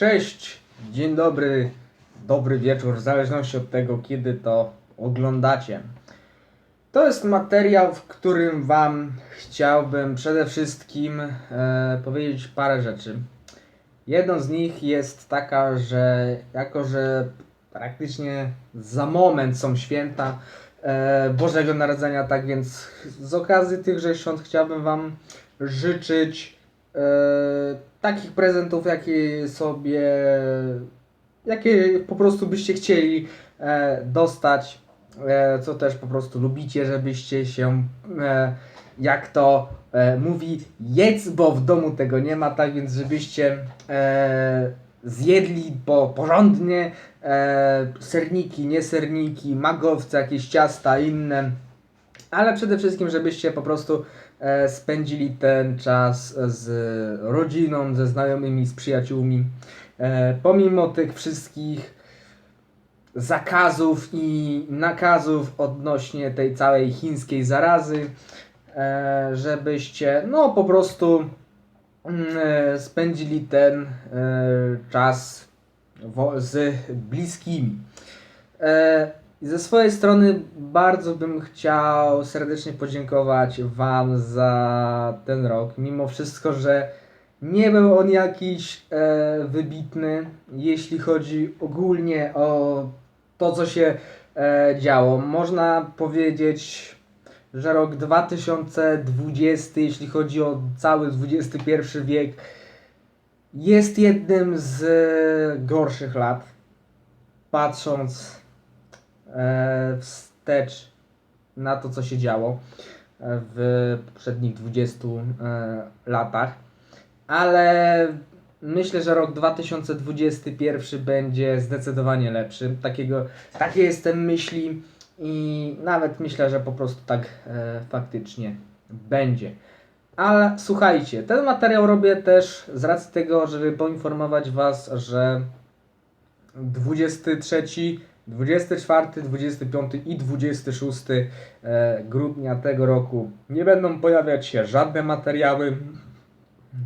Cześć, dzień dobry, dobry wieczór, w zależności od tego, kiedy to oglądacie. To jest materiał, w którym Wam chciałbym przede wszystkim e, powiedzieć parę rzeczy. Jedną z nich jest taka, że jako, że praktycznie za moment są święta e, Bożego Narodzenia, tak więc z okazji tychże świąt chciałbym Wam życzyć takich prezentów, jakie sobie, jakie po prostu byście chcieli e, dostać, e, co też po prostu lubicie, żebyście się, e, jak to e, mówi, jedz, bo w domu tego nie ma, tak więc żebyście e, zjedli po, porządnie e, serniki, nie serniki, magowce, jakieś ciasta inne, ale przede wszystkim, żebyście po prostu e, spędzili ten czas z rodziną, ze znajomymi, z przyjaciółmi. E, pomimo tych wszystkich zakazów i nakazów odnośnie tej całej chińskiej zarazy, e, żebyście no po prostu mm, e, spędzili ten e, czas z bliskimi. E, ze swojej strony bardzo bym chciał serdecznie podziękować Wam za ten rok. Mimo wszystko, że nie był on jakiś e, wybitny, jeśli chodzi ogólnie o to, co się e, działo. Można powiedzieć, że rok 2020, jeśli chodzi o cały XXI wiek, jest jednym z gorszych lat. Patrząc e, wstecz na to, co się działo e, w poprzednich 20 e, latach. Ale myślę, że rok 2021 będzie zdecydowanie lepszy. Takiego, takie jestem myśli i nawet myślę, że po prostu tak e, faktycznie będzie. Ale słuchajcie, ten materiał robię też z racji tego, żeby poinformować Was, że 23, 24, 25 i 26 e, grudnia tego roku nie będą pojawiać się żadne materiały.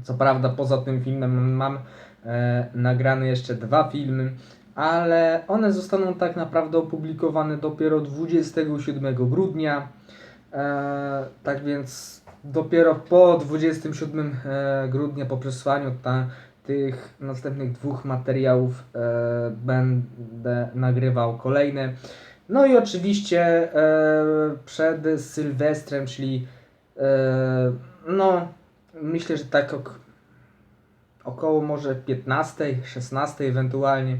Co prawda, poza tym filmem mam e, nagrane jeszcze dwa filmy, ale one zostaną tak naprawdę opublikowane dopiero 27 grudnia. E, tak więc dopiero po 27 e, grudnia, po przesłaniu ta, tych następnych dwóch materiałów e, będę nagrywał kolejne. No i oczywiście e, przed Sylwestrem, czyli e, no myślę, że tak ok, około może 15, 16 ewentualnie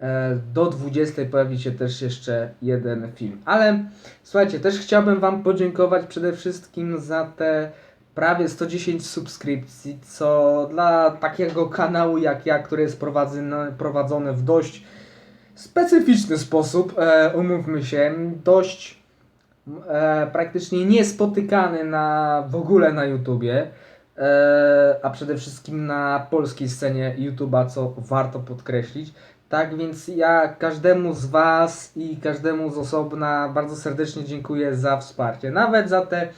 e, do 20 pojawi się też jeszcze jeden film. Ale słuchajcie, też chciałbym Wam podziękować przede wszystkim za te prawie 110 subskrypcji, co dla takiego kanału jak ja, który jest prowadzony, w dość specyficzny sposób, e, umówmy się, dość e, praktycznie niespotykany na, w ogóle na YouTubie, e, a przede wszystkim na polskiej scenie YouTuba, co warto podkreślić. Tak więc ja każdemu z Was i każdemu z osobna bardzo serdecznie dziękuję za wsparcie. Nawet za te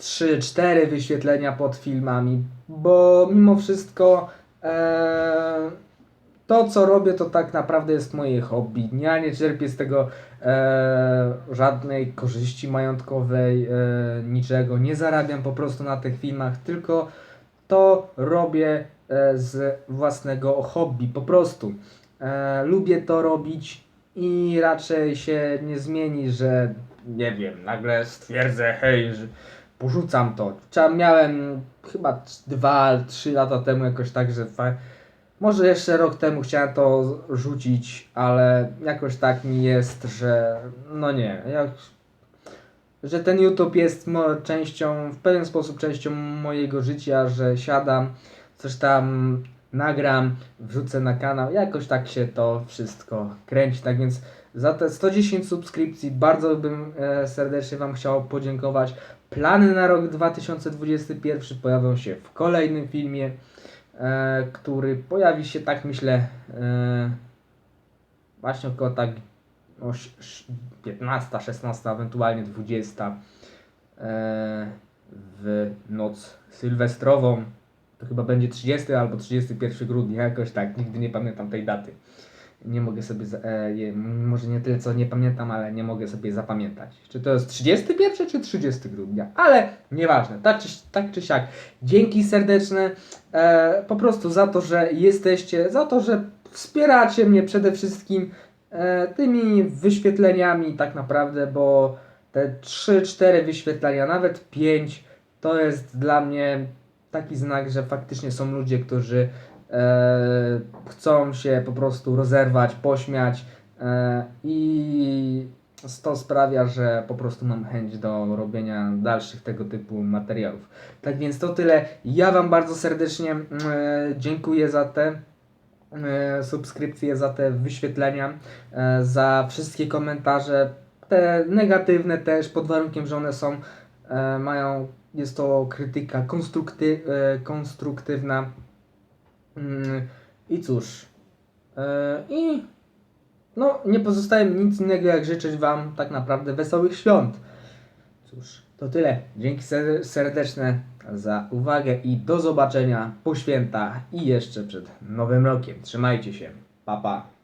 3-4 wyświetlenia pod filmami, bo mimo wszystko e, to co robię to tak naprawdę jest moje hobby. Ja nie czerpię z tego e, żadnej korzyści majątkowej, e, niczego. Nie zarabiam po prostu na tych filmach, tylko to robię e, z własnego hobby, po prostu. E, lubię to robić i raczej się nie zmieni, że nie wiem, nagle stwierdzę, hej, że porzucam to. Trzeba, miałem chyba 2-3 lata temu jakoś tak, że może jeszcze rok temu chciałem to rzucić, ale jakoś tak mi jest, że no nie, jak, że ten YouTube jest częścią, w pewien sposób częścią mojego życia, że siadam, coś tam nagram, wrzucę na kanał, jakoś tak się to wszystko kręci, tak więc za te 110 subskrypcji bardzo bym e, serdecznie Wam chciał podziękować. Plany na rok 2021 pojawią się w kolejnym filmie, e, który pojawi się tak myślę e, właśnie około tak o ś- ś- 15, 16, ewentualnie 20 e, w noc sylwestrową. To chyba będzie 30 albo 31 grudnia, jakoś tak, nigdy nie pamiętam tej daty. Nie mogę sobie, e, może nie tyle co nie pamiętam, ale nie mogę sobie zapamiętać. Czy to jest 31 czy 30 grudnia, ale nieważne, tak czy, tak czy siak. Dzięki serdeczne e, po prostu za to, że jesteście, za to, że wspieracie mnie przede wszystkim e, tymi wyświetleniami tak naprawdę, bo te 3-4 wyświetlenia, nawet 5 to jest dla mnie taki znak, że faktycznie są ludzie, którzy e, chcą się po prostu rozerwać, pośmiać e, i to sprawia, że po prostu mam chęć do robienia dalszych tego typu materiałów. Tak więc to tyle. Ja Wam bardzo serdecznie e, dziękuję za te e, subskrypcje, za te wyświetlenia, e, za wszystkie komentarze, te negatywne też, pod warunkiem, że one są, e, mają, jest to krytyka konstrukty, e, konstruktywna. Mm, I cóż, e, i no nie pozostaje mi nic innego jak życzyć Wam tak naprawdę wesołych świąt. Cóż, to tyle. Dzięki ser- serdeczne za uwagę i do zobaczenia po świętach i jeszcze przed Nowym Rokiem. Trzymajcie się. Pa, pa.